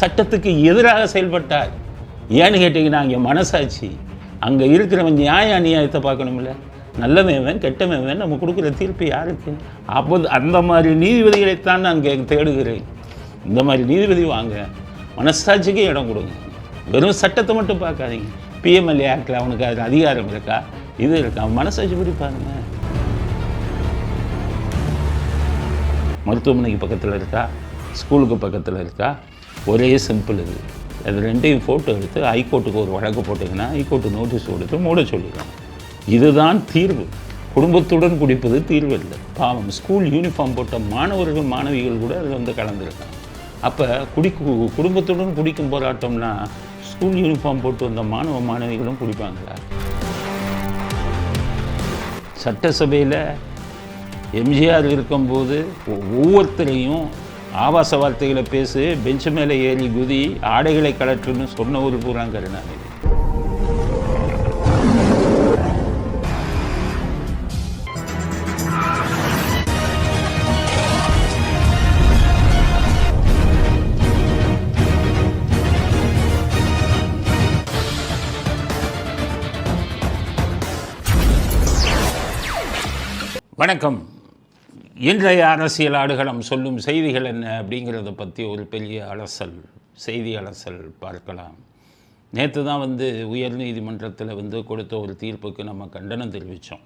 சட்டத்துக்கு எதிராக செயல்பட்டார். ஏன்னு கேட்டிங்கன்னா அங்கே மனசாட்சி அங்கே இருக்கிறவன் நியாய அநியாயத்தை பார்க்கணும்ல. நல்லமேவன் கெட்டமேவன் நம்ம கொடுக்குற தீர்ப்பு யாருக்கு? அப்போ அந்த மாதிரி நீதிபதிகளைத்தான் நான் கே தேடுகிறேன். இந்த மாதிரி நீதிபதி வாங்க மனசாட்சிக்கு இடம் கொடுங்க. வெறும் சட்டத்தை மட்டும் பார்க்காதீங்க. பிஎம்எல்ஏ ஆக்டில் அவனுக்கு அதில் அதிகாரம் இருக்கா? இது இருக்கா? மனசாட்சி படி பாருங்க. மருத்துவமனைக்கு பக்கத்தில் இருக்கா? ஸ்கூலுக்கு பக்கத்தில் இருக்கா? ஒரே சிம்பிள் இது. அது ரெண்டையும் ஃபோட்டோ எடுத்து ஹைகோர்ட்டுக்கு ஒரு வழக்கு போட்டிங்கன்னா ஹைகோர்ட்டு நோட்டீஸ் கொடுத்து மூட சொல்லிடுறாங்க இதுதான் தீர்வு. குடும்பத்துடன் குடிப்பது தீர்வு இல்லை. பாவம் ஸ்கூல் யூனிஃபார்ம் போட்ட மாணவர்கள் மாணவிகள் கூட அதில் வந்து கலந்துருக்காங்க. அப்போ குடி குடும்பத்துடன் குடிக்கும் போராட்டம்னா ஸ்கூல் யூனிஃபார்ம் போட்டு வந்த மாணவ மாணவிகளும் குடிப்பாங்களா? சட்டசபையில் எம்ஜிஆர் இருக்கும்போது ஒவ்வொருத்தரையும் ஆபாச வார்த்தைகளை பேசு பெஞ்சு மேலே ஏறி குதி ஆடைகளை கலற்றுன்னு சொன்ன ஒரு பூரா கருணாநிதி வணக்கம். இன்றைய அரசியல் ஆடுகளம் சொல்லும் செய்திகள் என்ன அப்படிங்கிறத பற்றி ஒரு பெரிய அலசல் செய்தி அலசல் பார்க்கலாம். நேற்று தான் வந்து உயர்நீதிமன்றத்தில் வந்து கொடுத்த ஒரு தீர்ப்புக்கு நம்ம கண்டனம் தெரிவித்தோம்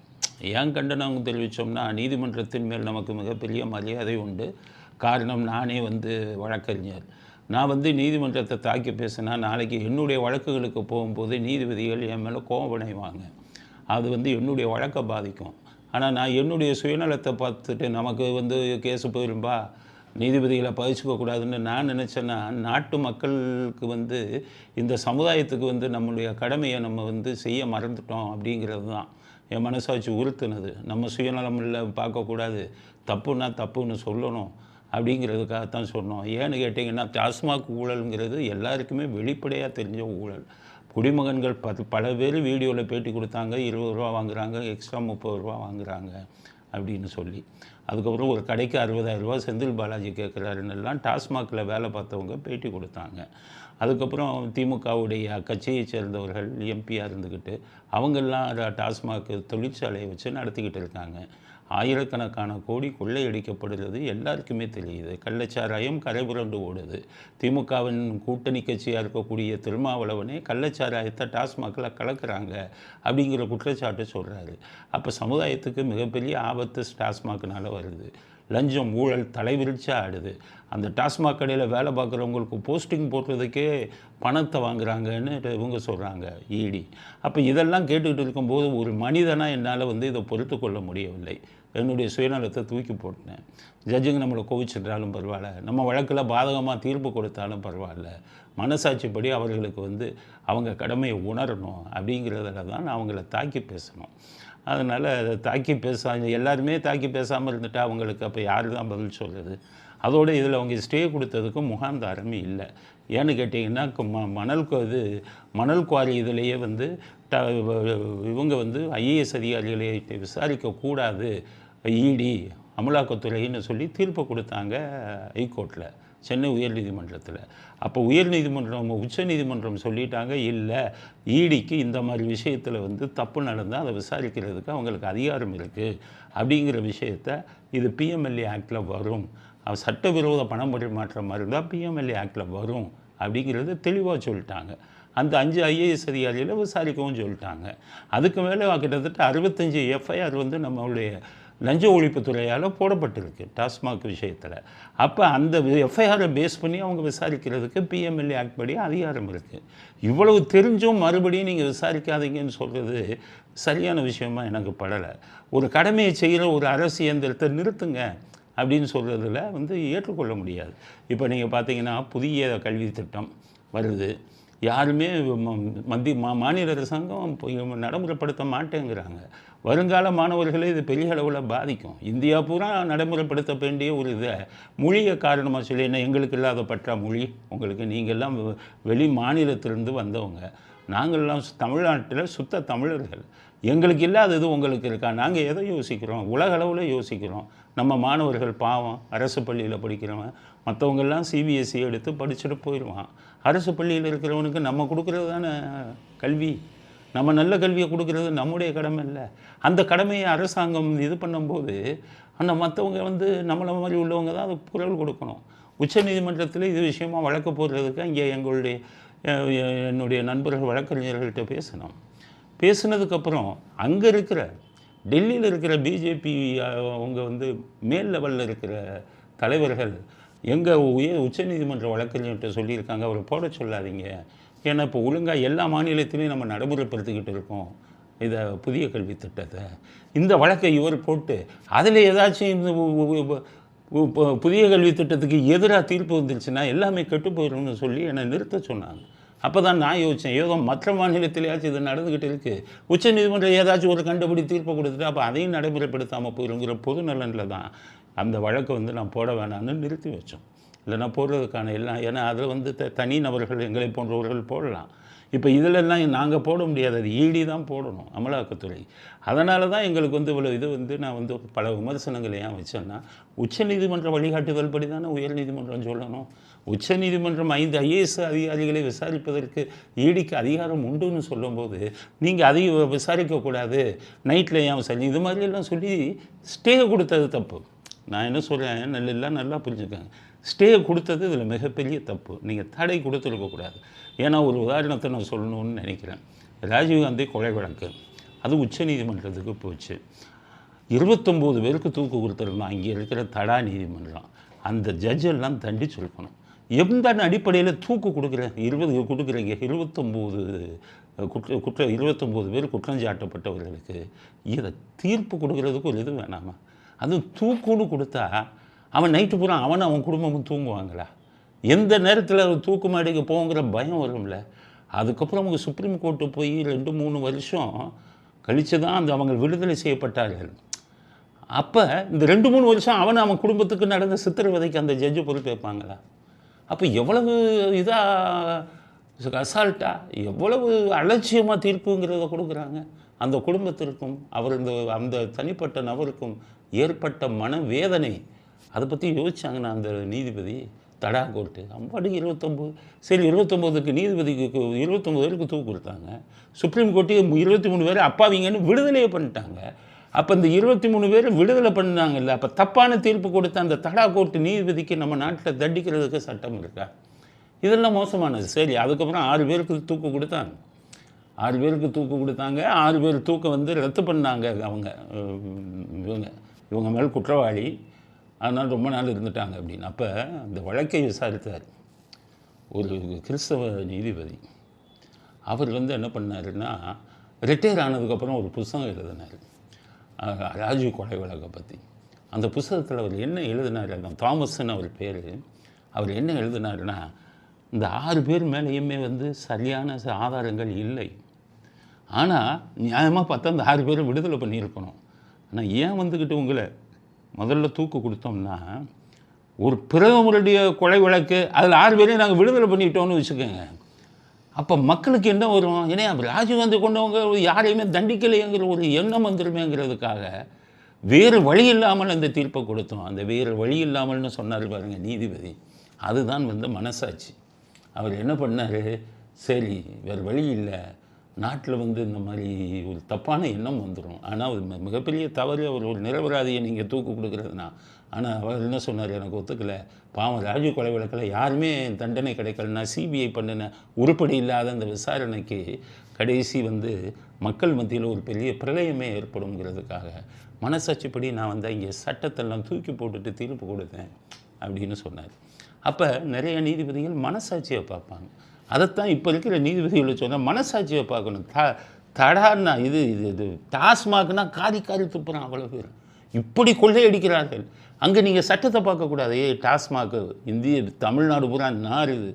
ஏன் கண்டனம் தெரிவித்தோம்னா நீதிமன்றத்தின் மேல் நமக்கு மிகப்பெரிய மரியாதை உண்டு. காரணம் நானே வந்து வழக்கறிஞர். நான் வந்து நீதிமன்றத்தை தாக்கி பேசினா நாளைக்கு என்னுடைய வழக்குகளுக்கு போகும்போது நீதிபதிகள் என் மேலே கோபம் அடைவாங்க. அது வந்து என்னுடைய வழக்கை பாதிக்கும். ஆனால் நான் என்னுடைய சுயநலத்தை பார்த்துட்டு நமக்கு வந்து கேஸு போயிரும்பா நீதிபதிகளை பதிச்சுக்கக்கூடாதுன்னு நான் நினச்சேன்னா நாட்டு மக்களுக்கு வந்து இந்த சமுதாயத்துக்கு வந்து நம்மளுடைய கடமையை நம்ம வந்து செய்ய மறந்துட்டோம் அப்படிங்கிறது தான் என் மனசாட்சி உறுத்துனது. நம்ம சுயநலம் இல்லை பார்க்கக்கூடாது. தப்புன்னா தப்புன்னு சொல்லணும் அப்படிங்கிறதுக்காகத்தான் சொன்னோம். ஏன்னு கேட்டிங்கன்னா டாஸ்மாக் ஊழலுங்கிறது எல்லாருக்குமே வெளிப்படையாக தெரிஞ்ச ஊழல். குடிமகன்கள் பத்து பல பேர் வீடியோவில் பேட்டி கொடுத்தாங்க இருபது ரூபா வாங்குகிறாங்க எக்ஸ்ட்ரா முப்பது ரூபா வாங்குறாங்க அப்படின்னு சொல்லி. அதுக்கப்புறம் ஒரு கடைக்கு அறுபதாயிரரூபா செந்தில் பாலாஜி கேட்குறாருன்னு எல்லாம் டாஸ்மாகில் வேலை பார்த்தவங்க பேட்டி கொடுத்தாங்க. அதுக்கப்புறம் திமுகவுடைய கட்சியை சேர்ந்தவர்கள் எம்பியாக இருந்துக்கிட்டு அவங்கெல்லாம் டாஸ்மாக் தொழிற்சாலையை வச்சு நடத்திக்கிட்டு இருக்காங்க. ஆயிரக்கணக்கான கோடி கொள்ளையடிக்கப்படுகிறது. எல்லாருக்குமே தெரியுது. கள்ளச்சாராயம் கரைபுரண்டு ஓடுது. திமுகவின் கூட்டணி கட்சியாக இருக்கக்கூடிய திருமாவளவனே கள்ளச்சாராயத்தை டாஸ்மாகில் கலக்கிறாங்க அப்படிங்கிற குற்றச்சாட்டு சொல்கிறாரு அப்போ சமுதாயத்துக்கு மிகப்பெரிய ஆபத்து டாஸ்மாக்னால் வருது. லஞ்சம் ஊழல் தலைவிரிச்சா ஆடுது. அந்த டாஸ்மாக் கடையில் வேலை பார்க்குறவங்களுக்கு போஸ்டிங் போடுறதுக்கே பணத்தை வாங்குறாங்கன்னு இவங்க சொல்கிறாங்க இடி அப்போ இதெல்லாம் கேட்டுக்கிட்டு இருக்கும்போது ஒரு மனிதனாக என்னால் வந்து இதை பொறுத்து கொள்ள முடியவில்லை. என்னுடைய சுயநலத்தை தூக்கி போட்டேன் ஜட்ஜுங்க நம்மளை கோவிச்சிட்டாலும் பரவாயில்ல. நம்ம வழக்கில் பாதகமாக தீர்ப்பு கொடுத்தாலும் பரவாயில்ல. மனசாட்சிப்படி அவர்களுக்கு வந்து அவங்க கடமையை உணரணும் அப்படிங்கிறதுல தான் நான் அவங்கள தாக்கி பேசணும். அதனால் அதை தாக்கி பேச எல்லாருமே தாக்கி பேசாமல் இருந்துட்டா அவங்களுக்கு அப்போ யார் தான் பதில் சொல்கிறது அதோடு இதில் அவங்க ஸ்டே கொடுத்ததுக்கு முகாந்தாரமே இல்லை. ஏன்னு கேட்டிங்கன்னா மணல் இது மணல் குவாரி இதிலேயே வந்து ட இவங்க வந்து ஐஏஎஸ் அதிகாரிகளை விசாரிக்கக்கூடாது. இடி அமலாக்கத்துறைன்னு சொல்லி தீர்ப்பு கொடுத்தாங்க ஹைகோர்ட்டில் சென்னை உயர்நீதிமன்றத்தில். அப்போ உயர்நீதிமன்றம் உச்சநீதிமன்றம் சொல்லிட்டாங்க இல்லை ஈடிக்கு இந்த மாதிரி விஷயத்தில் வந்து தப்பு நடந்தால் அதை விசாரிக்கிறதுக்கு அவங்களுக்கு அதிகாரம் இருக்குது அப்படிங்கிற விஷயத்த இது பிஎம்எல்ஏ ஆக்டில் வரும். சட்டவிரோத பணம் பரிமாற்றம் மாதிரி இருந்தால் பிஎம்எல்ஏ ஆக்டில் வரும். அப்படிங்கிறது தெளிவாக சொல்லிட்டாங்க. அந்த அஞ்சு ஐஏஎஸ் அதிகாரியில் விசாரிக்கவும் சொல்லிட்டாங்க. அதுக்கு மேலே கிட்டத்தட்ட அறுபத்தஞ்சு எஃப்ஐஆர் வந்து நம்மளுடைய லஞ்ச ஒழிப்புத்துறையால் போடப்பட்டிருக்கு டாஸ்மாக் விஷயத்தில். அப்போ அந்த எஃப்ஐஆரை பேஸ் பண்ணி அவங்க விசாரிக்கிறதுக்கு பிஎம்எல்ஏ ஆக்ட் படி அதிகாரம் இருக்குது இவ்வளவு தெரிஞ்சும் மறுபடியும் நீங்கள் விசாரிக்காதீங்கன்னு சொல்கிறது சரியான விஷயமா எனக்கு படலை. ஒரு கடமையை செய்கிற ஒரு அரசு இயந்திரத்தை நிறுத்துங்க அப்படின்னு சொல்கிறதுல வந்து ஏற்றுக்கொள்ள முடியாது. இப்போ நீங்கள் பார்த்தீங்கன்னா புதிய கல்வி திட்டம் வருது. யாருமே மத்திய மா மாநில அரசாங்கம் நடைமுறைப்படுத்த மாட்டேங்கிறாங்க. வருங்கால மாணவர்களை இது பெரிய அளவில் பாதிக்கும். இந்தியா பூரா நடைமுறைப்படுத்த வேண்டிய ஒரு இதை மொழியை காரணமாக சொல்லி என்ன எங்களுக்கு இல்லாத பற்றா மொழி? உங்களுக்கு நீங்கள்லாம் வெளி மாநிலத்திலிருந்து வந்தவங்க. நாங்கள்லாம் தமிழ்நாட்டில் சுத்த தமிழர்கள். எங்களுக்கு இல்லாதது உங்களுக்கு இருக்கா? நாங்கள் எதை யோசிக்கிறோம்? உலக அளவில் யோசிக்கிறோம். நம்ம மாணவர்கள் பாவம் அரசு பள்ளியில் படிக்கிறவன் மற்றவங்கெல்லாம் சிபிஎஸ்சி எடுத்து படிச்சுட்டு போயிடுவான் அரசு பள்ளியில் இருக்கிறவனுக்கு நம்ம கொடுக்குறது தானே கல்வி? நம்ம நல்ல கல்வியை கொடுக்கறது நம்முடைய கடமை இல்லை. அந்த கடமையை அரசாங்கம் இது பண்ணும்போது அந்த மற்றவங்க வந்து நம்மளை மாதிரி உள்ளவங்க தான் அதுக்கு குரல் கொடுக்கணும். உச்சநீதிமன்றத்தில் இது விஷயமா வழக்கு போடுறதுக்கு இங்கே எங்களுடைய என்னுடைய நண்பர்கள் வழக்கறிஞர்கள்ட்ட பேசினோம் பேசுனதுக்கப்புறம் அங்கே இருக்கிற டெல்லியில் இருக்கிற பிஜேபி அவங்க வந்து மேல் லெவலில் இருக்கிற தலைவர்கள் எங்கள் உயர் உச்சநீதிமன்ற வழக்கறிஞர்கிட்ட சொல்லியிருக்காங்க. அவரை போட சொல்லாதீங்க. ஏன்னா இப்போ ஒழுங்காக எல்லா மாநிலத்திலையும் நம்ம நடைமுறைப்படுத்திக்கிட்டு இருக்கோம். இதை புதிய கல்வி திட்டத்தை இந்த வழக்கை இவர் போட்டு அதில் ஏதாச்சும் இந்த புதிய கல்வி திட்டத்துக்கு எதிராக தீர்ப்பு வந்துருச்சுன்னா எல்லாமே கெட்டு போயிடும்னு சொல்லி என்னை நிறுத்த சொன்னாங்க. அப்போ தான் நான் யோசித்தேன் ஏதோ மற்ற மாநிலத்திலேயாச்சும் இது நடந்துக்கிட்டு இருக்குது உச்சநீதிமன்றம் ஏதாச்சும் ஒரு கண்டுபிடி தீர்ப்பு கொடுத்துட்டு அப்போ அதையும் நடைமுறைப்படுத்தாமல் போயிருங்கிற பொது நலனில் தான் அந்த வழக்கை வந்து நான் போட வேணாம்னு நிறுத்தி வச்சோம். இல்லைனா போடுறதுக்கான எல்லாம் ஏன்னா அதில் வந்து த தனி நபர்கள் எங்களை போன்றவர்கள் போடலாம். இப்போ இதிலெல்லாம் நாங்கள் போட முடியாது அது ஈடி தான் போடணும் அமலாக்கத்துறை. அதனால தான் எங்களுக்கு வந்து இவ்வளோ இது வந்து நான் வந்து பல விமர்சனங்களை ஏன் வச்சேன்னா உச்சநீதிமன்ற வழிகாட்டுதல் படி தானே உயர்நீதிமன்றம் சொல்லணும். உச்சநீதிமன்றம் ஐந்து ஐஏஎஸ் அதிகாரிகளை விசாரிப்பதற்கு ஈடிக்கு அதிகாரம் உண்டுன்னு சொல்லும்போது நீங்கள் அதையும் விசாரிக்கக்கூடாது நைட்டில் ஏன் சரி இது மாதிரியெல்லாம் சொல்லி ஸ்டே கொடுத்தது தப்பு. நான் என்ன சொல்கிறேன் நல்ல நல்லா புரிஞ்சுக்கேன் ஸ்டே கொடுத்தது இதில் மிகப்பெரிய தப்பு. நீங்கள் தடை கொடுத்துருக்கக்கூடாது ஏன்னா ஒரு உதாரணத்தை நான் சொல்லணும்னு நினைக்கிறேன். ராஜீவ்காந்தி கொலை வழக்கு. அது உச்சநீதிமன்றத்துக்கு போச்சு. இருபத்தொம்போது பேருக்கு தூக்கு கொடுத்துருந்தோம் அங்கே இருக்கிற தடா நீதிமன்றம். அந்த ஜட்ஜ் எல்லாம் தண்டிச்சிருக்கணும். எந்த அடிப்படையில் தூக்கு கொடுக்குறேன் இருபது கொடுக்குறீங்க? இருபத்தொம்போது குற்ற குற்ற இருபத்தொம்போது பேர் குற்றம் சாட்டப்பட்டவர்களுக்கு இதை தீர்ப்பு கொடுக்கறதுக்கு ஒரு இது வேணாமா? அதுவும் தூக்குன்னு கொடுத்தா அவன் நைட்டு பூரா அவன் அவன் குடும்பமும் தூங்குவாங்களா? எந்த நேரத்தில் அவர் தூக்கு மாடிக்கு போங்கிற பயம் வரும்ல. அதுக்கப்புறம் அவங்க சுப்ரீம் கோர்ட்டு போய் ரெண்டு மூணு வருஷம் கழித்து தான் அந்த அவங்க விடுதலை செய்யப்பட்டார்கள். அப்போ இந்த ரெண்டு மூணு வருஷம் அவன் அவன் குடும்பத்துக்கு நடந்த சித்திரவதைக்கு அந்த ஜட்ஜு பொறுப்பேற்பாங்களா? அப்போ எவ்வளவு இதாக அசால்ட்டாக எவ்வளவு அலட்சியமாக தீர்ப்புங்கிறத கொடுக்குறாங்க. அந்த குடும்பத்திற்கும் அவர் இந்த அந்த தனிப்பட்ட நபருக்கும் ஏற்பட்ட மனவேதனை அதை பற்றி யோசிச்சாங்கண்ணா அந்த நீதிபதி தடா கோர்ட்டு அம்பாடி இருபத்தொம்போது சரி இருபத்தொம்போதுக்கு நீதிபதிக்கு இருபத்தொம்போது பேருக்கு தூக்கு கொடுத்தாங்க. சுப்ரீம் கோர்ட்டு இருபத்தி மூணு பேர் அப்பாவிங்கன்னு விடுதலையே பண்ணிட்டாங்க. அப்போ இந்த இருபத்தி மூணு பேர் விடுதலை பண்ணாங்கல்ல அப்போ தப்பான தீர்ப்பு கொடுத்த அந்த தடா கோர்ட்டு நீதிபதிக்கு நம்ம நாட்டில் தண்டிக்கிறதுக்கு சட்டம் இருக்கா? இதெல்லாம் மோசமானது. சரி அதுக்கப்புறம் ஆறு பேருக்கு தூக்கு கொடுத்தாங்க. ஆறு பேருக்கு தூக்கு கொடுத்தாங்க. ஆறு பேர் தூக்கம் வந்து ரத்து பண்ணாங்க அவங்க இவங்க. இவங்க மேல் குற்றவாளி. அதனால் ரொம்ப நாள் இருந்துட்டாங்க அப்படின்னு. அப்போ அந்த வழக்கை விசாரித்தார் ஒரு கிறிஸ்தவ நீதிபதி. அவர் வந்து என்ன பண்ணாருன்னா ரிட்டையர் ஆனதுக்கப்புறம் ஒரு புஸ்தகம் எழுதினார். ராஜீவ் கொலை வழக்கை பற்றி அந்த புஸ்தகத்தில் அவர் என்ன எழுதினார்? தாமஸ்ன்னு அவர் பேர். அவர் என்ன எழுதினாருன்னா இந்த ஆறு பேர் மேலேயுமே வந்து சரியான ஆதாரங்கள் இல்லை. ஆனால் நியாயமாக பார்த்தா அந்த ஆறு பேரும் விடுதலை பண்ணியிருக்கணும். ஆனால் ஏன் வந்துக்கிட்டு உங்களை முதல்ல தூக்கு கொடுத்தோம்னா ஒரு பிரதமருடைய கொலை வழக்கு அதில் ஆறு பேரையும் நாங்கள் விடுதலை பண்ணிட்டோம்னு வச்சுக்கோங்க. அப்போ மக்களுக்கு என்ன வரும் ஏன்னா ராஜீவ்காந்தி கொண்டவங்க யாரையுமே தண்டிக்கலைங்கிற ஒரு எண்ணம் வந்துருமேங்கிறதுக்காக வேறு வழி இல்லாமல் அந்த தீர்ப்பை கொடுத்தோம். அந்த வேறு வழி இல்லாமல்னு சொன்னார் பாருங்க நீதிபதி. அதுதான் வந்து மனசாட்சி. அவர் என்ன பண்ணார்? சரி வேறு வழி இல்லை. நாட்டில் வந்து இந்த மாதிரி ஒரு தப்பான எண்ணம் வந்துடும் ஆனால் அது மிகப்பெரிய தவறு அவர் ஒரு நிரபராதியை நீங்கள் தூக்கு கொடுக்குறதுனா ஆனால் அவர் என்ன சொன்னார்? எனக்கு ஒத்துக்கலை. பாவம் ராஜீவ் கொலை வழக்கில் யாருமே தண்டனை கிடைக்கலனா சிபிஐ பண்ணின உருப்படி இல்லாத அந்த விசாரணைக்கு கடைசி வந்து மக்கள் மத்தியில் ஒரு பெரிய பிரளயமே ஏற்படுங்கிறதுக்காக மனசாட்சிப்படி நான் வந்து இங்கே சட்டத்தெல்லாம் தூக்கி போட்டுட்டு தீர்ப்பு கொடுத்தேன் அப்படின்னு சொன்னார். அப்போ நிறைய நீதிபதிகள் மனசாட்சியை பார்ப்பாங்க. அதைத்தான் இப்போ இருக்கிற நீதிபதிகளை சொன்னால் மனசாட்சியை பார்க்கணும். த தடான்னா இது இது இது டாஸ்மாக்னா காரி காரி துப்புறான் அவ்வளோ பேர். இப்படி கொள்ளையடிக்கிறார்கள். அங்கே நீங்கள் சட்டத்தை பார்க்கக்கூடாது. ஏ டாஸ்மாக் இந்திய தமிழ்நாடு பூரா நாறுது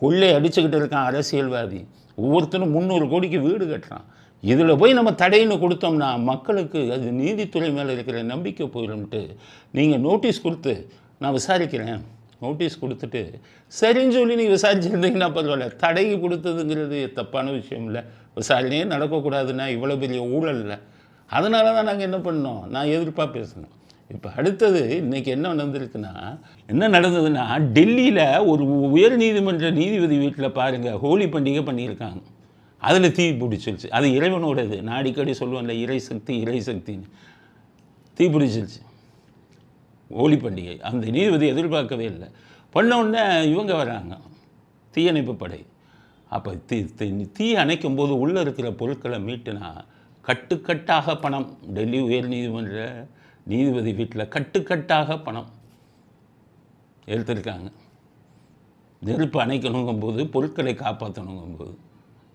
கொள்ளை அடிச்சுக்கிட்டு இருக்கான் அரசியல்வாதி. ஒவ்வொருத்தரும் முந்நூறு கோடிக்கு வீடு கட்டுறான். இதில் போய் நம்ம தடைன்னு கொடுத்தோம்னா மக்களுக்கு அது நீதித்துறை மேலே இருக்கிற நம்பிக்கை போயிடும்ட்டு நீங்கள் நோட்டீஸ் கொடுத்து நான் விசாரிக்கிறேன். நோட்டீஸ் கொடுத்துட்டு சரின்னு சொல்லி நீங்கள் விசாரிச்சிருந்தீங்கன்னா பரவாயில்ல? தடைக்கு கொடுத்ததுங்கிறது தப்பான விஷயம் இல்லை. விசாரணையே நடக்கக்கூடாதுன்னா இவ்வளோ பெரிய ஊழல் இல்லை. அதனால தான் நாங்கள் என்ன பண்ணோம்? நான் எதிர்ப்பாக பேசணும். இப்போ அடுத்தது இன்றைக்கி என்ன நடந்திருக்குன்னா என்ன நடந்ததுன்னா டெல்லியில் ஒரு உயர் நீதிமன்ற நீதிபதி வீட்டில் பாருங்கள் ஹோலி பண்டிகை பண்ணியிருக்காங்க. அதில் தீ பிடிச்சிருச்சு. அது இறைவனோடது. நான் அடிக்கடி சொல்லுவேன்ல இறை சக்தி இறை சக்தின்னு. தீ பிடிச்சிருச்சு. ஹோலி பண்டிகை. அந்த நீதிபதி எதிர்பார்க்கவே இல்லை. பண்ண உடனே இவங்க வராங்க. தீயணைப்பு படை. அப்போ தீ தீ தீ அணைக்கும் போது உள்ளே இருக்கிற பொருட்களை மீட்டுனா கட்டுக்கட்டாக பணம். டெல்லி உயர் நீதிமன்ற நீதிபதி வீட்டில் கட்டுக்கட்டாக பணம் எடுத்திருக்காங்க நெருப்பு அணைக்கணுங்கும்போது பொருட்களை காப்பாற்றணுங்கும்போது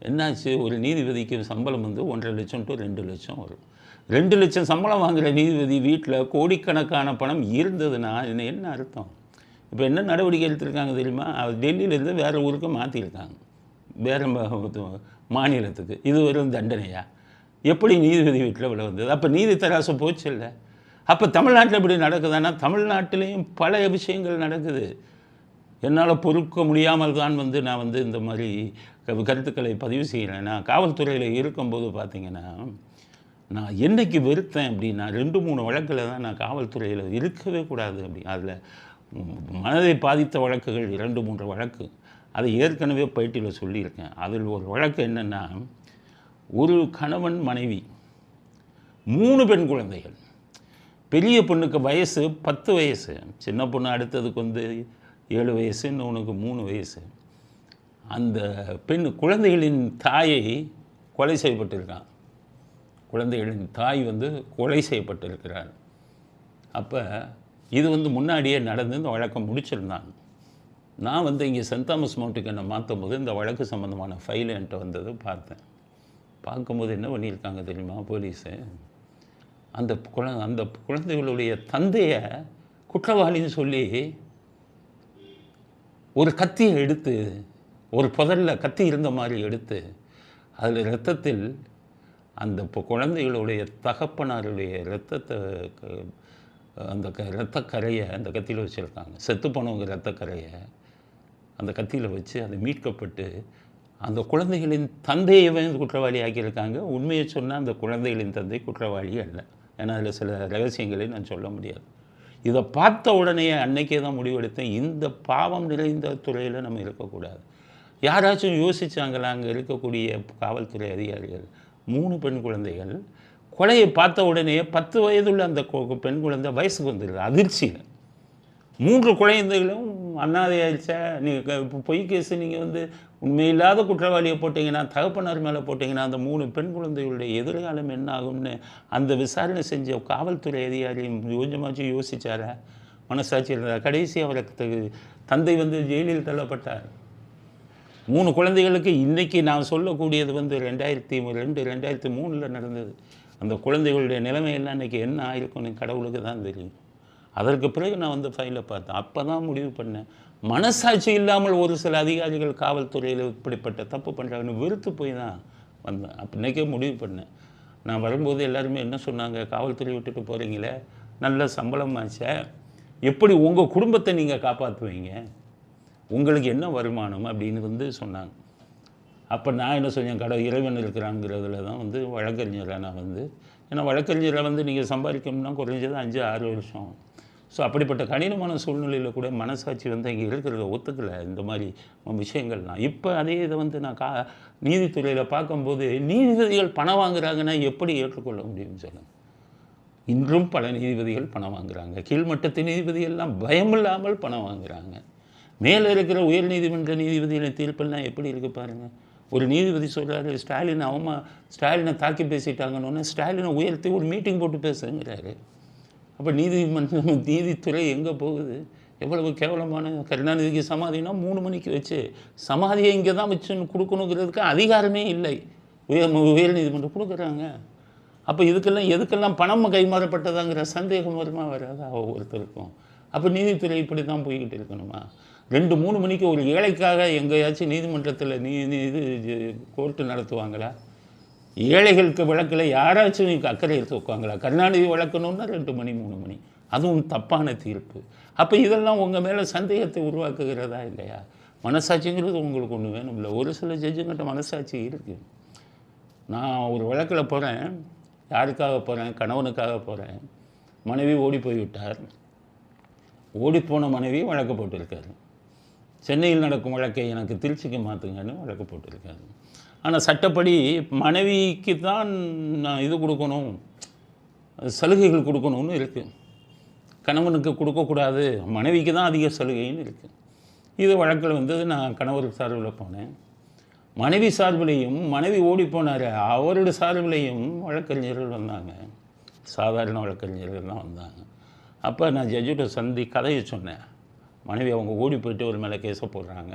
என்னாச்சு? ஒரு நீதிபதிக்கு சம்பளம் வந்து ஒன்றரை லட்சம் டு ரெண்டு லட்சம் வரும். ரெண்டு லட்சம் சம்பளம் வாங்குகிற நீதிபதி வீட்டில் கோடிக்கணக்கான பணம் இருந்ததுன்னா என்ன என்ன அர்த்தம்? இப்போ என்ன நடவடிக்கை எடுத்திருக்காங்க தெரியுமா? அது டெல்லியிலேருந்து வேறு ஊருக்கு மாற்றிருக்காங்க வேறு மாநிலத்துக்கு. இது ஒரு தண்டனையா? எப்படி நீதிபதி வீட்டில் இவ்வளோ வந்தது? அப்போ நீதி தராசு போச்சு இல்லை. அப்போ தமிழ்நாட்டில் இப்படி நடக்குதுன்னா தமிழ்நாட்டிலையும் பல விஷயங்கள் நடக்குது. என்னால் பொறுக்க முடியாமல் தான் வந்து நான் வந்து இந்த மாதிரி கருத்துக்களை பதிவு செய்கிறேன். நான் காவல்துறையில் இருக்கும்போது பார்த்திங்கன்னா நான் என்னைக்கு வெறுத்தேன் அப்படின்னா ரெண்டு மூணு வழக்கில் தான் நான் காவல்துறையில் இருக்கவே கூடாது அப்படி. அதில் மனதை பாதித்த வழக்குகள் இரண்டு மூன்று வழக்கு. அதை ஏற்கனவே பயிற்சியில் சொல்லியிருக்கேன். அதில் ஒரு வழக்கு என்னென்னா ஒரு கணவன் மனைவி மூணு பெண் குழந்தைகள். பெரிய பொண்ணுக்கு வயசு பத்து வயசு சின்ன பொண்ணு அடுத்ததுக்கு வந்து ஏழு வயசு இன்னொன்றுக்கு மூணு வயசு. அந்த பெண் குழந்தைகளின் தாயை கொலை செய்யப்பட்டிருக்கான். குழந்தைகளின் தாய் வந்து கொலை செய்யப்பட்டிருக்கிறார் அப்போ இது வந்து முன்னாடியே நடந்து இந்த வழக்கம் முடிச்சிருந்தாங்க நான் வந்து இங்கே சென்ட் தாமஸ் மவுண்ட்டுக்கு என்னை மாற்றும் போது இந்த வழக்கு சம்மந்தமான ஃபைல் என்கிட்ட வந்தது பார்த்தேன். பார்க்கும்போது என்ன பண்ணியிருக்காங்க தெரியுமா போலீஸு? அந்த குழந்தை அந்த குழந்தைகளுடைய தந்தையை குற்றவாளின்னு சொல்லி ஒரு கத்தியை எடுத்து ஒரு புதரில் கத்தி இருந்த மாதிரி எடுத்து அதில் இரத்தத்தில் அந்த குழந்தைகளுடைய தகப்பனாருடைய இரத்தத்தை க- அந்த க இரத்தக்கரையை அந்த கத்தியில் வச்சுருக்காங்க. செத்து போனவங்க இரத்தக்கரையை அந்த கத்தியில் வச்சு அது மீட்கப்பட்டு அந்த குழந்தைகளின் தந்தையை வந்து குற்றவாளி ஆக்கியிருக்காங்க. உண்மையை சொன்னால் அந்த குழந்தைகளின் தந்தை குற்றவாளி அல்ல. ஏன்னா அதில் சில ரகசியங்களை நான் சொல்ல முடியாது. இதை பார்த்த உடனே அன்னைக்கே தான் முடிவெடுத்தேன். இந்த பாவம் நிறைந்த துறையில் நம்ம இருக்கக்கூடாது. யாராச்சும் யோசித்தாங்களா அங்கே இருக்கக்கூடிய காவல்துறை அதிகாரிகள் மூணு பெண் குழந்தைகள் கொலையை பார்த்த உடனே பத்து வயதுள்ள அந்த பெண் குழந்தை வயசுக்கு வந்துடுது அதிர்ச்சியில். மூன்று குழந்தைகளும் அண்ணாதை ஆயிடுச்சா நீங்கள் இப்போ பொய் கேஸு நீங்கள் வந்து உண்மையில்லாத குற்றவாளியை போட்டிங்கன்னா தகப்பனார் மேலே போட்டிங்கன்னா அந்த மூணு பெண் குழந்தைகளுடைய எதிர்காலம் என்ன ஆகும்னு அந்த விசாரணை செஞ்ச காவல்துறை அதிகாரியும் கொஞ்சமாச்சும் யோசிச்சார? மனசாட்சி இருந்தார்? கடைசி அவருக்கு தந்தை வந்து ஜெயிலில் தள்ளப்பட்டார். மூணு குழந்தைகளுக்கு இன்றைக்கி நான் சொல்லக்கூடியது வந்து ரெண்டாயிரத்தி ரெண்டு ரெண்டாயிரத்தி மூணில் நடந்தது. அந்த குழந்தைகளுடைய நிலைமையெல்லாம் இன்றைக்கி என்ன ஆயிருக்கும்னு கடவுளுக்கு தான் தெரியும். அதற்கு பிறகு நான் வந்து ஃபைலை பார்த்தேன். அப்போ தான் முடிவு பண்ணேன். மனசாட்சி இல்லாமல் ஒரு சில அதிகாரிகள் காவல்துறையில் இப்படிப்பட்ட தப்பு பண்ணுறாங்கன்னு வெறுத்து போய் தான் வந்தேன். அப்போ இன்றைக்கே முடிவு பண்ணேன். நான் வரும்போது எல்லாருமே என்ன சொன்னாங்க? காவல்துறை விட்டுட்டு போகிறீங்களே நல்ல சம்பளமாச்சே எப்படி உங்கள் குடும்பத்தை நீங்கள் காப்பாற்றுவீங்க உங்களுக்கு என்ன வருமானம் அப்படின்னு வந்து சொன்னாங்க. அப்போ நான் என்ன சொன்னேன்? கடை இறைவன் இருக்கிறாங்கிறதுல தான் வந்து வழக்கறிஞராக நான் வந்து. ஏன்னா வழக்கறிஞரை வந்து நீங்கள் சம்பாதிக்கணும்னா குறைஞ்சது அஞ்சு ஆறு வருஷம். ஸோ அப்படிப்பட்ட கடினமான சூழ்நிலையில் கூட மனசாட்சி வந்து இங்கே இருக்கிறத ஒத்துக்கலை. இந்த மாதிரி விஷயங்கள்லாம். இப்போ அதே இதை வந்து நான் கா நீதித்துறையில் பார்க்கும்போது நீதிபதிகள் பணம் வாங்குறாங்கன்னா எப்படி ஏற்றுக்கொள்ள முடியும் சொல்லுங்கள் இன்றும் பல நீதிபதிகள் பணம் வாங்குகிறாங்க கீழ்மட்டத்து நீதிபதிகள்லாம் பயமில்லாமல் பணம் வாங்குகிறாங்க மேலே இருக்கிற உயர் நீதிமன்ற நீதிபதிகளின் தீர்ப்பெல்லாம் எப்படி இருக்கு பாருங்கள் ஒரு நீதிபதி சொல்கிறாரு ஸ்டாலின் அவமா ஸ்டாலினை தாக்கி பேசிட்டாங்கன்னு ஸ்டாலினை உயர்த்தி ஒரு மீட்டிங் போட்டு பேசுங்கிறாரு. அப்போ நீதிமன்றம் நீதித்துறை எங்கே போகுது? எவ்வளவு கேவலமான கருணாநிதிக்கு சமாதினா மூணு மணிக்கு வச்சு சமாதியை இங்கே தான் வச்சு கொடுக்கணுங்கிறதுக்கு அதிகாரமே இல்லை. உயர் உயர் நீதிமன்றம் கொடுக்குறாங்க. அப்போ இதுக்கெல்லாம் எதுக்கெல்லாம் பணம் கைமாறப்பட்டதாங்கிற சந்தேகம் வருமா? வராதா? ஒவ்வொருத்தருக்கும். அப்போ நீதித்துறை இப்படி தான் போய்கிட்டு இருக்கணுமா? ரெண்டு மூணு மணிக்கு ஒரு ஏழைக்காக எங்கேயாச்சும் நீதிமன்றத்தில் நீ இது கோர்ட்டு நடத்துவாங்களா? ஏழைகளுக்கு வழக்கில் யாராச்சும் அக்கறை எடுத்து வைப்பாங்களா? கருணாநிதி வழக்கணுன்னா ரெண்டு மணி மூணு மணி. அதுவும் தப்பான தீர்ப்பு. அப்போ இதெல்லாம் உங்கள் மேலே சந்தேகத்தை உருவாக்குகிறதா இல்லையா? மனசாட்சிங்கிறது உங்களுக்கு ஒன்று வேணும் இல்லை. ஒரு சில ஜட்ஜுங்கிட்ட மனசாட்சி இருக்குது நான் ஒரு வழக்கில் போகிறேன் யாருக்காக போகிறேன் கணவனுக்காக போகிறேன் மனைவி ஓடி போய்விட்டார். ஓடிப்போன மனைவி வழக்கு போட்டிருக்காரு. சென்னையில் நடக்கும் வழக்கை எனக்கு திருச்சிக்கு மாற்றுங்கன்னு வழக்கு போட்டிருக்காரு. ஆனால் சட்டப்படி மனைவிக்கு தான் நான் இது கொடுக்கணும் சலுகைகள் கொடுக்கணும்னு இருக்குது கணவனுக்கு கொடுக்கக்கூடாது மனைவிக்கு தான் அதிக சலுகைன்னு இருக்குது இது வழக்கில் வந்தது நான் கணவர் சார்பில் போனேன். மனைவி சார்பிலையும் மனைவி ஓடி போனார். அவரோட சார்பிலையும் வழக்கறிஞர்கள் வந்தாங்க. சாதாரண வழக்கறிஞர்கள் தான் வந்தாங்க. அப்போ நான் ஜட்ஜிட்ட சந்தி கதையை சொன்னேன். மனைவி அவங்க ஓடி போயிட்டு ஒரு மேலே கேஸை போடுறாங்க.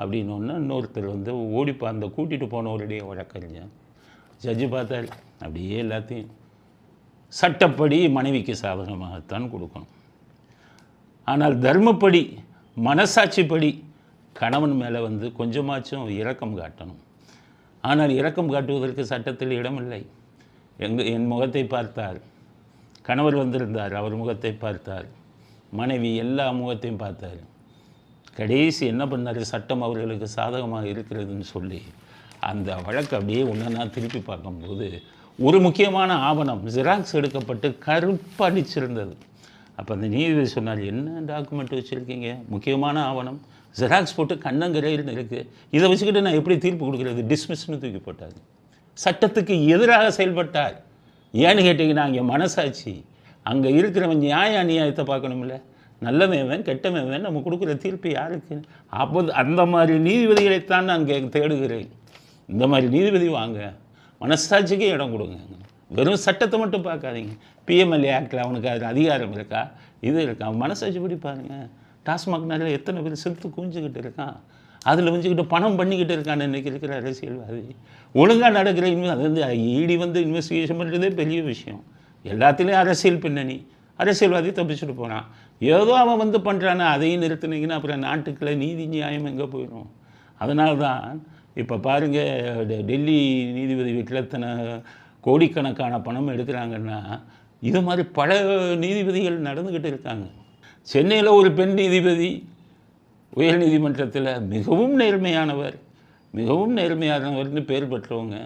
அப்படின்னு இன்னொருத்தர் வந்து ஓடிப்பா அந்த கூட்டிகிட்டு போனவருடைய வழக்கறிஞர். ஜட்ஜு பார்த்தார் அப்படியே எல்லாத்தையும் சட்டப்படி மனைவிக்கு சாதகமாகத்தான் கொடுக்கணும். ஆனால் தர்மப்படி மனசாட்சிப்படி கணவன் மேலே வந்து கொஞ்சமாச்சும் இரக்கம் காட்டணும். ஆனால் இரக்கம் காட்டுவதற்கு சட்டத்தில் இடமில்லை. எங்கள் என் முகத்தை பார்த்தார் கணவர் வந்திருந்தார் அவர் முகத்தை பார்த்தார். மனைவி எல்லா முகத்தையும் பார்த்தார். கடைசி என்ன பண்ணார்? சட்டம் அவர்களுக்கு சாதகமாக இருக்கிறதுன்னு சொல்லி அந்த வழக்கு அப்படியே ஒன்றுனா திருப்பி பார்க்கும்போது ஒரு முக்கியமான ஆவணம் ஜெராக்ஸ் எடுக்கப்பட்டு கருப்படிச்சிருந்தது அப்போ அந்த நீதிபதி சொன்னார் என்ன டாக்குமெண்ட் வச்சுருக்கீங்க? முக்கியமான ஆவணம். ஜெராக்ஸ் போட்டு கண்ணங்கரையில் இருக்குது இதை வச்சுக்கிட்டு நான் எப்படி தீர்ப்பு கொடுக்குறது? டிஸ்மிஸ்னு தூக்கி போட்டார். சட்டத்துக்கு எதிராக செயல்பட்டார். ஏன்னு கேட்டிங்கன்னா அங்கே மனசாட்சி. அங்கே இருக்கிறவன் நியாய அநியாயத்தை பார்க்கணும்ல. நல்ல மேவன் கெட்ட மேவன் நம்ம கொடுக்குற தீர்ப்பு யாருக்கு? அப்போ அந்த மாதிரி நீதிபதிகளைத்தான் நான் கே தேடுகிறேன். இந்த மாதிரி நீதிபதி வாங்க. மனசாட்சிக்கே இடம் கொடுங்க. வெறும் சட்டத்தை மட்டும் பார்க்காதீங்க. பிஎம்எல்ஏ ஆக்டில் அவனுக்கு அதில் அதிகாரம் இருக்கா? இது இருக்கா? மனசாட்சிப்படி பாருங்கள் டாஸ்மாக் நிறைய எத்தனை பேர் செத்து குஞ்சுக்கிட்டு இருக்கான்? அதில் வஞ்சுக்கிட்டு பணம் பண்ணிக்கிட்டு இருக்கான்னு இன்றைக்கி இருக்கிற அரசியல்வாதி. ஒழுங்காக நடக்கிற இன்வெ அது வந்து ஈடி வந்து இன்வெஸ்டிகேஷன் பண்ணுறதே பெரிய விஷயம். எல்லாத்துலேயும் அரசியல் பின்னணி. அரசியல்வாதி தப்பிச்சுட்டு போகிறான் ஏதோ அவன் வந்து பண்ணுறானே அதையும் நிறுத்தினீங்கன்னா அப்புறம் நாட்டுக்குள்ளே நீதி நியாயம் எங்கே போயிடும் அதனால தான் இப்போ பாருங்கள் டெல்லி நீதிபதி வீட்டில் எத்தனை கோடிக்கணக்கான பணம் எடுக்கிறாங்கன்னா இது மாதிரி பல நீதிபதிகள் நடந்துக்கிட்டு இருக்காங்க. சென்னையில் ஒரு பெண் நீதிபதி உயர் நீதிமன்றத்தில் மிகவும் நேர்மையானவர் மிகவும் நேர்மையானவர்னு பேர் பெற்றவங்க.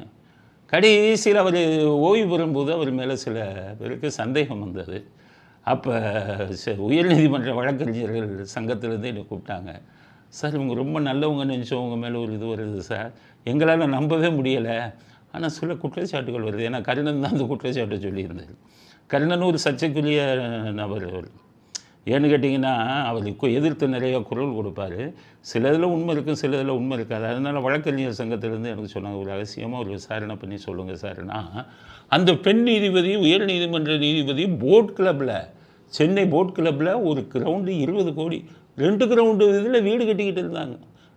கடைசியில் அவர் ஓய்வு பெறும்போது அவர் மேலே சில பேருக்கு சந்தேகம் வந்தது. அப்போ உயர்நீதிமன்ற வழக்கறிஞர்கள் சங்கத்திலேருந்து என்னை கூப்பிட்டாங்க. சார் இவங்க ரொம்ப நல்லவங்க நினச்சோம் உங்கள் மேலே ஒரு இது வருது சார். எங்களால் நம்பவே முடியலை. ஆனால் சில குற்றச்சாட்டுகள் வருது. ஏன்னா கருணன் தான் அந்த குற்றச்சாட்டை சொல்லியிருந்தார். கருணன் ஒரு சர்ச்சைக்குரிய நபர் அவர். ஏன்னு கேட்டிங்கன்னா அவருக்கு எதிர்த்து நிறைய குரல் கொடுப்பாரு. சில இதில் உண்மை இருக்கும் சில இதில் உண்மை இருக்காது. அதனால் வழக்கறிஞர் சங்கத்திலேருந்து எனக்கு சொன்னாங்க ஒரு ரகசியமாக ஒரு விசாரணை பண்ணி சொல்லுங்கள் சார்னா அந்த பெண் நீதிபதி உயர் நீதிமன்ற நீதிபதி போட் கிளப்பில் சென்னை போட் கிளப்பில் ஒரு கிரவுண்டு இருபது கோடி ரெண்டு கிரவுண்டு இதில் வீடு கட்டிக்கிட்டு இருந்தாங்க.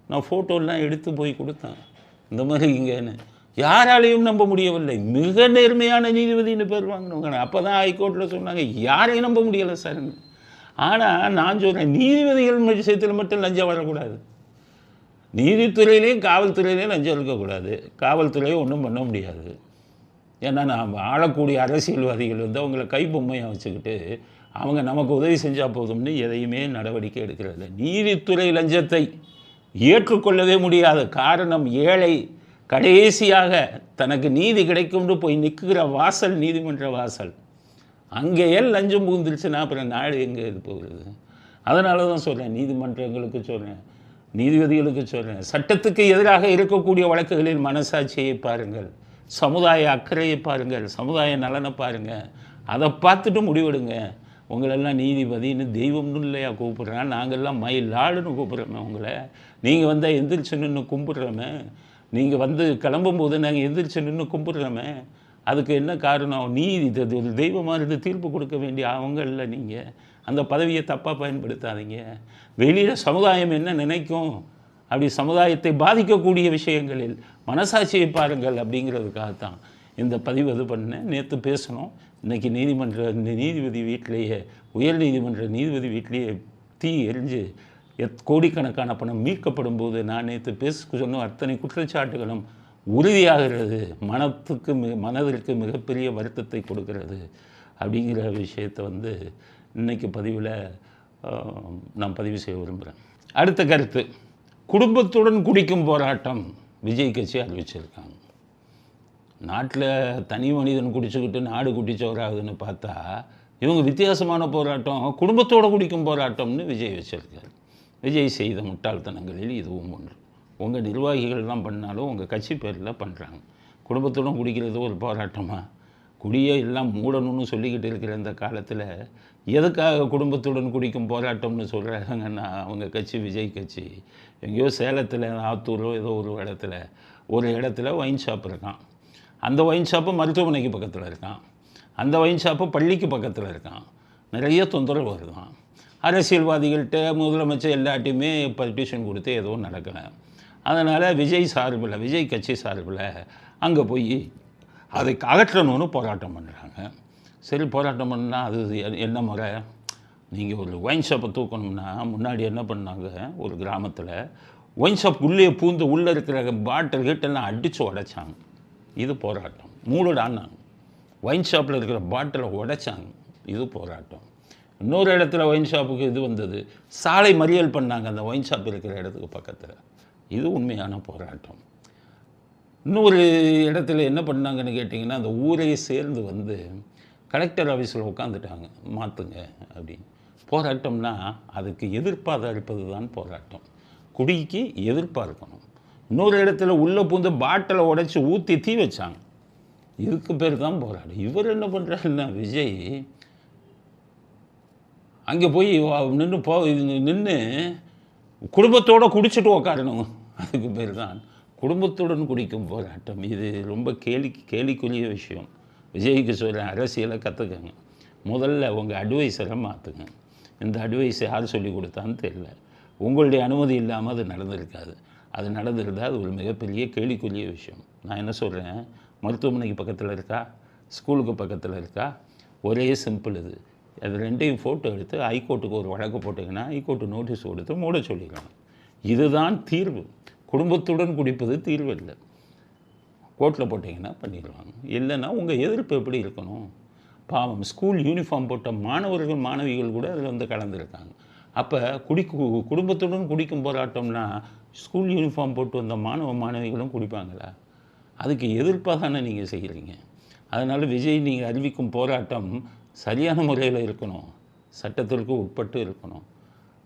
நான் ஃபோட்டோலாம் எடுத்து போய் கொடுத்தேன். இந்த மாதிரி இங்கேன்னு. யாராலையும் நம்ப முடியவில்லை. மிக நேர்மையான நீதிபதினு பேர் வாங்கினவங்க. அப்போ தான் ஹைகோர்ட்டில் சொன்னாங்க. யாரையும் நம்ப முடியலை சாருன்னு ஆனால் நான் சொல்கிறேன் நீதிபதிகள் விஷயத்தில் மட்டும் லஞ்சம் வரக்கூடாது நீதித்துறையிலையும் காவல்துறையிலையும் லஞ்சம் இருக்கக்கூடாது காவல்துறையும் ஒன்றும் பண்ண முடியாது. ஏன்னா நாம் ஆளக்கூடிய அரசியல்வாதிகள் வந்து அவங்கள கைப்பொம்மையாக வச்சுக்கிட்டு அவங்க நமக்கு உதவி செஞ்சால் போதும்னு எதையுமே நடவடிக்கை எடுக்கிறது நீதித்துறை லஞ்சத்தை ஏற்றுக்கொள்ளவே முடியாத. காரணம் ஏழை கடைசியாக தனக்கு நீதி கிடைக்கும்னு போய் நிற்கிற வாசல் நீதிமன்ற வாசல். அங்கேயே லஞ்சம் புகுந்துருச்சுன்னா அப்புறம் நாடு எங்கே இது போகிறது? அதனால தான் சொல்கிறேன் நீதிமன்றங்களுக்கு சொல்கிறேன் நீதிபதிகளுக்கு சொல்கிறேன் சட்டத்துக்கு எதிராக இருக்கக்கூடிய வழக்குகளில் மனசாட்சியை பாருங்கள் சமுதாய அக்கறையை பாருங்கள் சமுதாய நலனை பாருங்கள் அதை பார்த்துட்டு முடிவெடுங்க. உங்களெல்லாம் நீதிபதின்னு தெய்வம்னு இல்லையா கூப்பிட்றேன் நாங்கள்லாம் மயிலாடுன்னு கூப்பிட்றோமே உங்களை. நீங்கள் வந்தால் எந்திரிச்சு நின்று கும்பிட்றோமே. நீங்கள் வந்து கிளம்பும்போது நாங்கள் எந்திரிச்சு நின்று கும்பிட்றோமே. அதுக்கு என்ன காரணம்? நீதி இது தெய்வமாக இருந்து தீர்ப்பு கொடுக்க வேண்டிய அவங்க இல்லை நீங்கள் அந்த பதவியை தப்பாக பயன்படுத்தாதீங்க. வெளியில் சமுதாயம் என்ன நினைக்கும்? அப்படி சமுதாயத்தை பாதிக்கக்கூடிய விஷயங்களில் மனசாட்சியை பாருங்கள் அப்படிங்கிறதுக்காகத்தான் இந்த பதிவு இது பண்ணேன். நேற்று பேசணும். இன்னைக்கு நீதிமன்ற இந்த நீதிபதி வீட்டிலேயே உயர் நீதிமன்ற நீதிபதி வீட்டிலேயே தீ எரிஞ்சு எத் கோடிக்கணக்கான பணம் மீட்கப்படும் போது நான் நேற்று பேச சொன்ன அத்தனை குற்றச்சாட்டுகளும் உறுதியாகிறது. மனத்துக்கு மிக மனதிற்கு மிகப்பெரிய வருத்தத்தை கொடுக்கிறது அப்படிங்கிற விஷயத்தை வந்து இன்றைக்கு பதிவில் நான் பதிவு செய்ய விரும்புகிறேன் அடுத்த கருத்து. குடும்பத்துடன் குடிக்கும் போராட்டம் விஜய் கட்சி அறிவிச்சிருக்காங்க. நாட்டில் தனி மனிதன் குடிச்சுக்கிட்டு நாடு குட்டிச்சவராகுதுன்னு பார்த்தா இவங்க வித்தியாசமான போராட்டம் குடும்பத்தோடு குடிக்கும் போராட்டம்னு விஜய் வச்சிருக்காரு. விஜய் செய்த முட்டாள்தனங்களில் இதுவும் ஒன்று. உங்கள் நிர்வாகிகள் தான் பண்ணாலும் உங்கள் கட்சி பேரில் பண்ணுறாங்க குடும்பத்துடன் குடிக்கிறது ஒரு போராட்டமா? குடியை எல்லாம் மூடணும்னு சொல்லிக்கிட்டு இருக்கிற இந்த காலத்தில் எதுக்காக குடும்பத்துடன் குடிக்கும் போராட்டம்னு சொல்கிறாங்கன்னா அவங்க கட்சி விஜய் கட்சி? எங்கேயோ சேலத்தில் ஆத்தூரோ ஏதோ ஒரு இடத்துல ஒரு இடத்துல ஒயின் ஷாப் இருக்கான். அந்த ஒயின் ஷாப்பு மருத்துவமனைக்கு பக்கத்தில் இருக்கான். அந்த ஒயின் ஷாப்பு பள்ளிக்கு பக்கத்தில் இருக்கான். நிறைய தொந்தரவு வருதான். அரசியல்வாதிகள்கிட்ட முதலமைச்சர் எல்லாட்டையுமே பர்டிஷன் கொடுத்து எதுவும் நடக்கலை. அதனால் விஜய் சார்பில் விஜய் கட்சி சார்பில் அங்கே போய் அதை அகற்றணும்னு போராட்டம் பண்ணுறாங்க சரி போராட்டம் பண்ணால் அது என்ன முறை? நீங்கள் ஒரு ஒயின் ஷாப்பை தூக்கணும்னா முன்னாடி என்ன பண்ணாங்க? ஒரு கிராமத்தில் ஒயின் ஷாப் உள்ளே பூந்து உள்ளே இருக்கிற பாட்டில் கிட்டெல்லாம் அடித்து உடைச்சாங்க. இது போராட்டம். மூடுடான்னாங்க ஒயின் ஷாப்பில் இருக்கிற பாட்டிலை உடைச்சாங்க. இது போராட்டம். இன்னொரு இடத்துல ஒயின் ஷாப்புக்கு இது வந்தது. சாலை மறியல் பண்ணாங்க அந்த ஒயின் ஷாப் இருக்கிற இடத்துக்கு பக்கத்தில். இது உண்மையான போராட்டம். இன்னொரு இடத்துல என்ன பண்ணாங்கன்னு கேட்டிங்கன்னா அந்த ஊரையே சேர்ந்து வந்து கலெக்டர் ஆஃபீஸில் உட்காந்துட்டாங்க மாற்றுங்க அப்படின்னு. போராட்டம்னா அதுக்கு எதிர்ப்பாக இருப்பது தான் போராட்டம். குடிக்கு எதிர்ப்பாக இருக்கணும். இன்னொரு இடத்துல உள்ளே பூந்து பாட்டிலை உடைச்சி ஊற்றி தீ வச்சாங்க. இதுக்கு பேர் தான் போராட்டம். இவர் என்ன பண்ணுறாருன்னா விஜய் அங்கே போய் நின்று போ நின்று குடும்பத்தோடு குடிச்சிட்டு உக்காரணும். அதுக்கு பேர் தான் குடும்பத்துடன் குடிக்கும் போராட்டம். இது ரொம்ப கேலி கேலிக்குரிய விஷயம். விஜய்க்கு சொல்கிறேன் அரசியலை கற்றுக்கங்க முதல்ல உங்கள் அட்வைஸரை மாற்றுங்க இந்த அட்வைஸ் யார் சொல்லி கொடுத்தான்னு தெரியல. உங்களுடைய அனுமதி இல்லாமல் அது நடந்திருக்காது. அது நடந்திருந்தால் அது ஒரு மிகப்பெரிய கேலிக்குரிய விஷயம். நான் என்ன சொல்கிறேன் மருத்துவமனைக்கு பக்கத்தில் இருக்கா? ஸ்கூலுக்கு பக்கத்தில் இருக்கா? ஒரே சிம்பிள் இது. அது ரெண்டையும் ஃபோட்டோ எடுத்து ஹைகோர்ட்டுக்கு ஒரு வழக்கு போட்டிங்கன்னா ஹைகோர்ட்டு நோட்டீஸ் கொடுத்து மூட சொல்லிடலாம் இதுதான் தீர்வு. குடும்பத்துடன் குடிப்பது தீர்வு இல்லை கோர்ட்டில் போட்டிங்கன்னா பண்ணிடுவாங்க. இல்லைன்னா உங்கள் எதிர்ப்பு எப்படி இருக்கணும்? பாவம் ஸ்கூல் யூனிஃபார்ம் போட்ட மாணவர்கள் மாணவிகள் கூட அதில் வந்து கலந்துருக்காங்க. அப்போ குடி குடும்பத்துடன் குடிக்கும் போராட்டம்னா ஸ்கூல் யூனிஃபார்ம் போட்டு வந்த மாணவ மாணவிகளும் குடிப்பாங்களா? அதுக்கு எதிர்ப்பாக தானே நீங்கள் செய்கிறீங்க அதனால் விஜய் நீங்கள் அறிவிக்கும் போராட்டம் சரியான முறையில் இருக்கணும். சட்டத்திற்கு உட்பட்டு இருக்கணும்.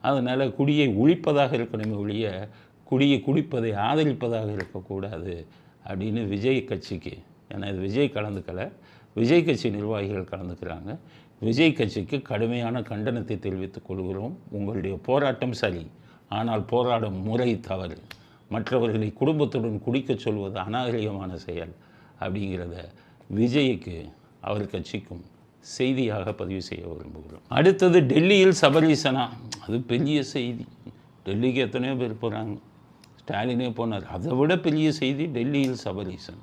அதனால் குடியை ஒழிப்பதாக இருக்கணுமே ஒழிய குடியை குடிப்பதை ஆதரிப்பதாக இருக்கக்கூடாது அப்படின்னு விஜய் கட்சிக்கு ஏன்னா இது விஜய் கலந்துக்கலை விஜய் கட்சி நிர்வாகிகள் கலந்துக்கிறாங்க. விஜய் கட்சிக்கு கடுமையான கண்டனத்தை தெரிவித்துக் கொள்கிறோம். உங்களுடைய போராட்டம் சரி ஆனால் போராடும் முறை தவறு. மற்றவர்களை குடும்பத்துடன் குடிக்கச் சொல்வது அநாகரிகமான செயல் அப்படிங்கிறத விஜய்க்கு அவர் கட்சிக்கும் செய்தியாக பதிவு செய்ய விரும்புகிறோம். அடுத்தது டெல்லியில் சபரிசனா. அது பெரிய செய்தி. டெல்லிக்கு எத்தனையோ பேர் போகிறாங்க ஸ்டாலினே போனார். அதை விட பெரிய செய்தி டெல்லியில் சபரீசன்.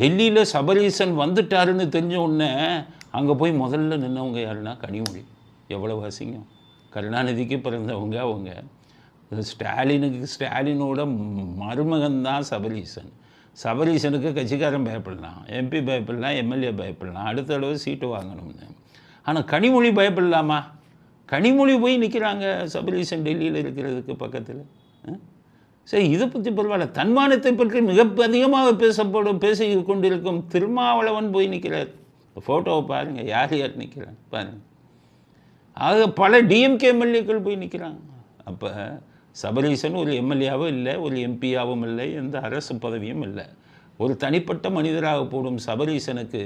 டெல்லியில் சபரீசன் வந்துட்டாருன்னு தெரிஞ்ச உடனே அங்கே போய் முதல்ல நின்னவங்க யாருன்னா கனிமொழி. எவ்வளோ அசிங்கம். கருணாநிதிக்கு பிறந்தவங்க அவங்க. ஸ்டாலினுக்கு ஸ்டாலினோட மருமகன் தான் சபரீசன். சபரீசனுக்கு கட்சிக்காரன் பயப்படலாம். MP பயப்படலாம் MLA பயப்படலாம். அடுத்த தடவை சீட்டு வாங்கணும்னு. ஆனால் கனிமொழி பயப்படலாமா? கனிமொழி போய் நிற்கிறாங்க சபரீசன் டெல்லியில் இருக்கிறதுக்கு பக்கத்தில். சரி இதை பற்றி பரவாயில்ல. தன்மானத்தை பற்றி மிக அதிகமாக பேசப்படும் பேசி கொண்டிருக்கும் திருமாவளவன் போய் நிற்கிறார் ஃபோட்டோவை பாருங்கள் யார் யார் நிற்கிறாங்க பாருங்கள் ஆக பல டிஎம்கே எம்எல்ஏக்கள் போய் நிற்கிறாங்க அப்போ சபரீசன் ஒரு எம்எல்ஏவும் இல்லை ஒரு எம்பியாவும் இல்லை எந்த அரசு பதவியும் இல்லை. ஒரு தனிப்பட்ட மனிதராக போடும் சபரீசனுக்கு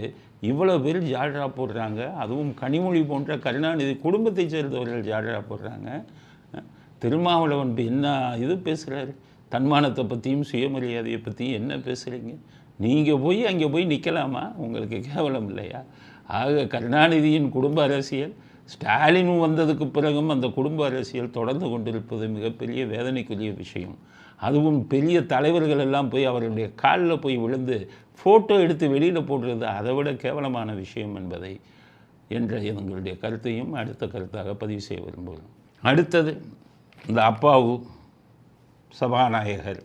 இவ்வளோ பேர் ஜாடரா போடுறாங்க. அதுவும் கனிமொழி போன்ற கருணாநிதி குடும்பத்தைச் சேர்ந்தவர்கள் ஜாடரா போடுறாங்க. திருமாவளவன் என்ன இது பேசுகிறாரு தன்மானத்தை பற்றியும் சுயமரியாதையை பற்றியும் என்ன பேசுகிறீங்க நீங்கள் போய் அங்கே போய் நிற்கலாமா உங்களுக்கு கேவலம் இல்லையா? ஆக கருணாநிதியின் குடும்ப அரசியல் ஸ்டாலின் வந்ததுக்கு பிறகும் அந்த குடும்ப அரசியல் தொடர்ந்து கொண்டிருப்பது மிகப்பெரிய வேதனைக்குரிய விஷயம். அதுவும் பெரிய தலைவர்கள் எல்லாம் போய் அவர்களுடைய காலில் போய் விழுந்து ஃபோட்டோ எடுத்து வெளியில் போடுறது அதை விட கேவலமான விஷயம் என்பதை என்ற எங்களுடைய கருத்தையும் அடுத்த கருத்தாக பதிவு செய்ய விரும்புகிறோம். அடுத்தது இந்த அப்பாவு. சபாநாயகர்.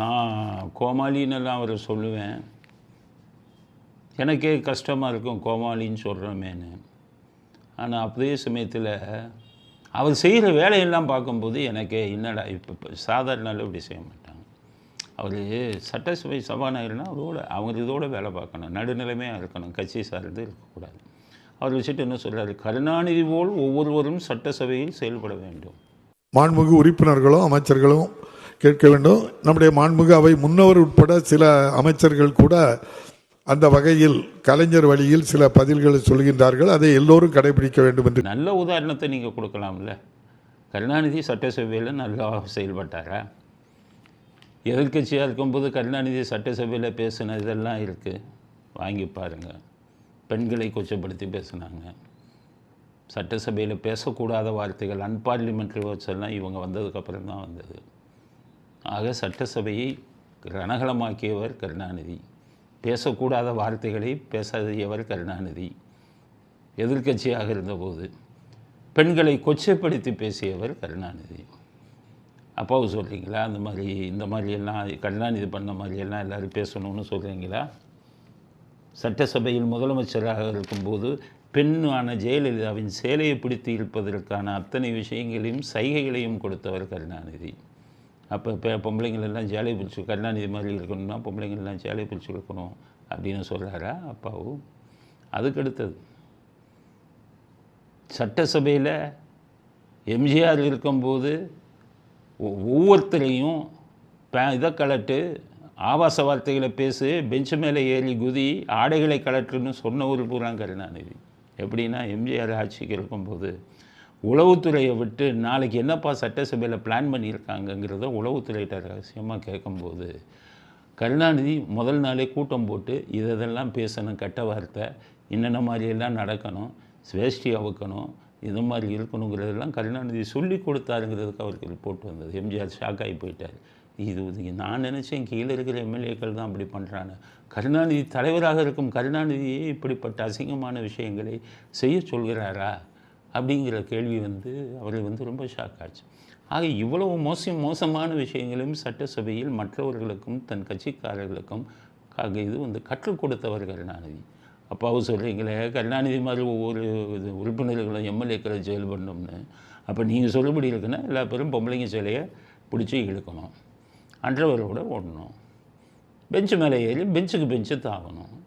நான் கோமாளின்னெல்லாம் அவரை சொல்லுவேன். எனக்கே கஷ்டமாக இருக்கும் கோமாளின்னு சொல்கிறோமேன்னு ஆனால் அதே சமயத்தில் அவர் செய்கிற வேலையெல்லாம் பார்க்கும்போது எனக்கு என்னடா இப்போ சாதாரணாலும் இப்படி செய்ய மாட்டாங்க. அவர் சட்டசபை சபாநாயகர்னா அவரோட அவங்க இதோட வேலை பார்க்கணும். நடுநிலைமையாக இருக்கணும். கட்சி சார்ந்து இருக்கக்கூடாது. அவர் வச்சுட்டு என்ன சொல்கிறார் கருணாநிதி போல் ஒவ்வொருவரும் சட்டசபையில் செயல்பட வேண்டும். மாண்புமிகு உறுப்பினர்களும் அமைச்சர்களும் கேட்க வேண்டும். நம்முடைய மாண்புமிகு அவை முன்னவர் உட்பட சில அமைச்சர்கள் கூட அந்த வகையில் கலைஞர் வழியில் சில பதில்களை சொல்கின்றார்கள். அதை எல்லோரும் கடைபிடிக்க வேண்டும் என்று. நல்ல உதாரணத்தை நீங்கள் கொடுக்கலாம்ல. கருணாநிதி சட்டசபையில் நல்லா செயல்பட்டாரா? எதிர்க்கட்சியாக இருக்கும்போது கருணாநிதி சட்டசபையில் பேசின இதெல்லாம் இருக்குது வாங்கி பாருங்கள் பெண்களை கொச்சப்படுத்தி பேசுனாங்க. சட்டசபையில் பேசக்கூடாத வார்த்தைகள் அன்பார்லிமெண்ட்ரி வேர்ட்ஸ் இவங்க வந்ததுக்கப்புறம் தான் வந்தது. ஆக சட்டசபையை ரணகலமாக்கியவர் கருணாநிதி. பேசக்கூடாத வார்த்தைகளை பேசாதியவர் கருணாநிதி. எதிர்க்கட்சியாக இருந்தபோது பெண்களை கொச்சைப்படுத்தி பேசியவர் கருணாநிதி. அப்பாவு சொல்கிறீங்களா அந்த மாதிரி இந்த மாதிரியெல்லாம் கருணாநிதி பண்ண மாதிரியெல்லாம் எல்லோரும் பேசணும்னு சொல்கிறீங்களா சட்டசபையில் முதலமைச்சராக இருக்கும்போது பெண்ணான ஜெயலலிதாவின் சேலையை பிடித்து இருப்பதற்கான அத்தனை விஷயங்களையும் சைகைகளையும் கொடுத்தவர் கருணாநிதி. அப்போ இப்போ பொம்பளைங்களெல்லாம் ஜாலியை பிடிச்சி கருணாநிதி மாதிரி இருக்கணும்னா பொம்பளைங்களெல்லாம் எல்லாம் பிடிச்சி இருக்கணும் அப்படின்னு சொல்கிறாரா அப்பாவும் அதுக்கடுத்தது சட்டசபையில் எம்ஜிஆர் இருக்கும்போது ஒவ்வொருத்தரையும் பே இதை கலட்டு ஆபாச வார்த்தைகளை பேசு பெஞ்சு மேலே ஏறி குதி ஆடைகளை கலட்டுன்னு சொன்ன ஒரு பூரா கருணாநிதி எப்படின்னா எம்ஜிஆர் ஆட்சிக்கு இருக்கும்போது உளவுத்துறையை விட்டு நாளைக்கு என்னப்பா சட்டசபையில் பிளான் பண்ணியிருக்காங்கங்கிறத உளவுத்துறையிட்ட ரகசியமாக கேட்கும்போது கருணாநிதி முதல் நாளே கூட்டம் போட்டு இதை இதெல்லாம் பேசணும் கெட்ட வார்த்தை. என்னென்ன மாதிரியெல்லாம் நடக்கணும் வேஷ்டி அவுக்கணும் இது மாதிரி இருக்கணுங்கிறதெல்லாம் கருணாநிதி சொல்லி கொடுத்தாருங்கிறதுக்கு அவருக்கு ரிப்போர்ட் வந்தது. எம்ஜிஆர் ஷாக் ஆகி போயிட்டார். இது நான் நினச்சேன் கீழே இருக்கிற எம்எல்ஏக்கள் தான் அப்படி பண்ணுறாங்க கருணாநிதி தலைவராக இருக்கும் கருணாநிதியே இப்படிப்பட்ட அசிங்கமான விஷயங்களை செய்ய சொல்கிறாரா? அப்படிங்கிற கேள்வி வந்து அவரை வந்து ரொம்ப ஷாக் ஆச்சு. ஆக இவ்வளவு மோசம் மோசமான விஷயங்களையும் சட்டசபையில் மற்றவர்களுக்கும் தன் கட்சிக்காரர்களுக்கும் காக இது வந்து கற்றுக் கொடுத்தவர் கருணாநிதி. அப்பாவும் சொல்கிறீங்களே கருணாநிதி மாதிரி ஒவ்வொரு இது உறுப்பினர்களும் எம்எல்ஏக்களை ஜெயில் பண்ணோம்னு அப்போ நீங்கள் சொல்லுபடி இருக்குன்னா எல்லா பேரும் பொம்பளைங்க சிலையை பிடிச்சி இழுக்கணும். அன்றவரோட ஓடணும். பெஞ்சு மேலே ஏறி பெஞ்சுக்கு பெஞ்சு தாவணும்.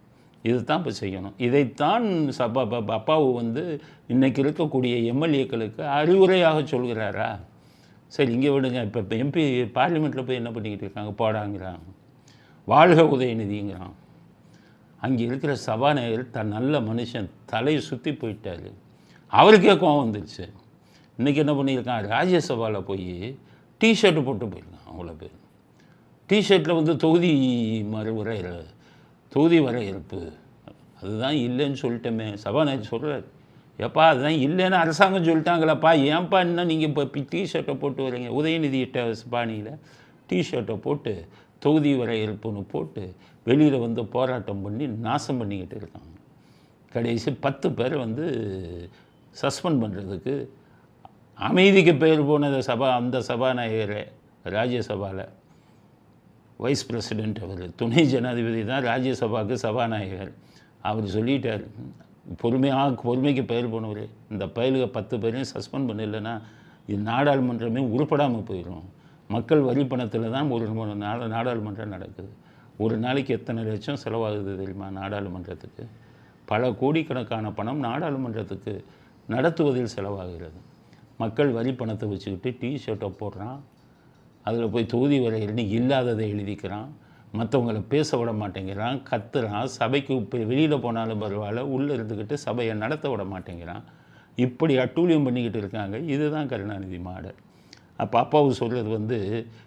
இதுதான் இப்போ செய்யணும். இதைத்தான் சபா ப- அப்பாவு வந்து இன்றைக்கி இருக்கக்கூடிய எம்எல்ஏக்களுக்கு அறிவுரையாக சொல்கிறாரா? சரி இங்கே விடுங்க. இப்போ இப்போ எம்பி பார்லிமெண்ட்டில் போய் என்ன பண்ணிக்கிட்டு இருக்காங்க? போடாங்கிறாங்க வாழ்க உதயநிதிங்கிறான். அங்கே இருக்கிற சபாநாயகர் தன் நல்ல மனுஷன் தலையை சுற்றி போயிட்டாரு. அவருக்கே கோவம் வந்துருச்சு. இன்றைக்கி என்ன பண்ணியிருக்கான்? ராஜ்யசபாவில் போய் டிஷர்ட்டு போட்டு போயிருக்கான் அவ்வளோ பேர். டிஷர்ட்டில் வந்து தொகுதி மறுவரை தொகுதி வரையறுப்பு அதுதான் இல்லைன்னு சொல்லிட்டோமே. சபாநாயகர் சொல்கிறார் எப்பா அதுதான் இல்லைன்னு அரசாங்கம் சொல்லிட்டாங்களப்பா. ஏன்ப்பா என்ன நீங்கள் இப்போ டிஷர்ட்டை போட்டு வரீங்க? உதயநிதியிட்ட பாணியில் டிஷர்ட்டை போட்டு தொகுதி வரையறுப்புன்னு போட்டு வெளியில் வந்து போராட்டம் பண்ணி நாசம் பண்ணிக்கிட்டு இருக்காங்க. கடைசி பத்து பேர் வந்து சஸ்பெண்ட் பண்ணுறதுக்கு அமைதிக்கு பெயர் போனது சபா அந்த சபாநாயகர் ராஜ்யசபாவில் வைஸ் பிரசிடெண்ட் அவர் துணை ஜனாதிபதி தான் ராஜ்யசபாவுக்கு சபாநாயகர். அவர் சொல்லிட்டார் பொறுமையாக பொறுமைக்கு பயிர் போனவர். இந்த பயிலுக பத்து பேரையும் சஸ்பெண்ட் பண்ணலைன்னா இது நாடாளுமன்றமே உருப்படாமல் போயிடும் மக்கள் வரி பணத்தில் தான் ஒரு மு- நாடாளுமன்றம் நடக்குது. ஒரு நாளைக்கு எத்தனை லட்சம் செலவாகுது தெரியுமா நாடாளுமன்றத்துக்கு? பல கோடிக்கணக்கான பணம் நாடாளுமன்றத்துக்கு நடத்துவதில் செலவாகிறது. மக்கள் வரி பணத்தை வச்சுக்கிட்டு டிஷர்ட்டை போடுறான். அதில் போய் தொகுதி வரையில்னு இல்லாததை எழுதிக்கிறான். மற்றவங்கள பேச விட மாட்டேங்கிறான். கத்துறான். சபைக்கு இப்போ வெளியில் போனாலும் பரவாயில்ல. உள்ளே இருந்துக்கிட்டு சபையை நடத்த விட மாட்டேங்கிறான். இப்படி அட்டூழியம் பண்ணிக்கிட்டு இருக்காங்க. இதுதான் கருணாநிதி மாடல் அப்போ அப்பாவு சொல்கிறது வந்து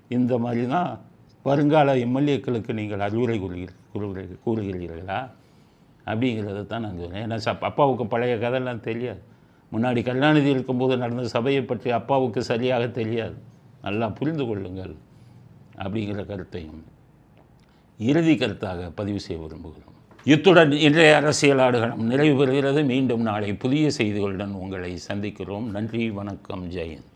இந்த மாதிரி தான் வருங்கால எம்எல்ஏக்களுக்கு நீங்கள் அறிவுரை கூறுகிறீர் கூறுகிறீர்கள் கூறுகிறீர்களா? அப்படிங்கிறத தான் நான் சொல்கிறேன் ஏன்னா சப் அப்பாவுக்கு பழைய கதைலாம் தெரியாது. முன்னாடி கருணாநிதி இருக்கும்போது நடந்த சபையை பற்றி அப்பாவுக்கு சரியாக தெரியாது. நல்லா புரிந்து கொள்ளுங்கள் அப்படிங்கிற கருத்தையும் இறுதி கருத்தாக பதிவு செய்ய விரும்புகிறோம். இத்துடன் இன்றைய அரசியல் ஆடுகளம் நிறைவு பெறுகிறது. மீண்டும் நாளை புதிய செய்திகளுடன் உங்களை சந்திக்கிறோம். நன்றி வணக்கம் ஜெயந்த்.